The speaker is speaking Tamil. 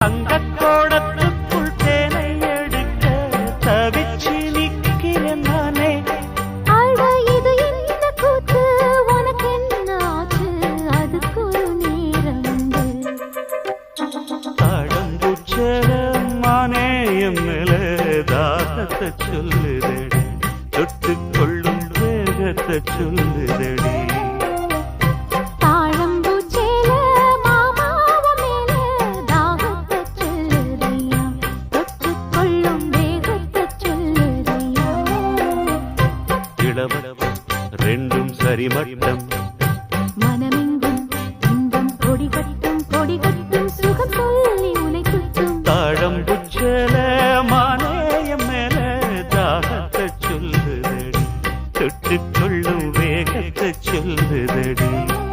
தங்கக்கோடத்துக்குள் தேனை எடுக்க தவிச்சு நிக்கிறேன் நானே. அட இது என்ன கூத்து உனக்கு என்ன ஆச்சு? அதுக்கு ஒரு நேரமுண்டு தாழம்பூச்சல மானே என் மேல தாகத்தை சொல்லுதடி. வேகத்தை சொல்லுதடி. இளவட்டம் ரெண்டும் சரிமட்டம். மனமெங்கும் இன்பம் கொடிகட்டும் கொடிகட்டும் சுகம் சொல்லி உழைக்கட்டும் தாழம் புச்சல மாலேயம் மேல தாகத்தை சொல்லுதடி. தொட்டுக் வேகத்தை சொல்லுதடி.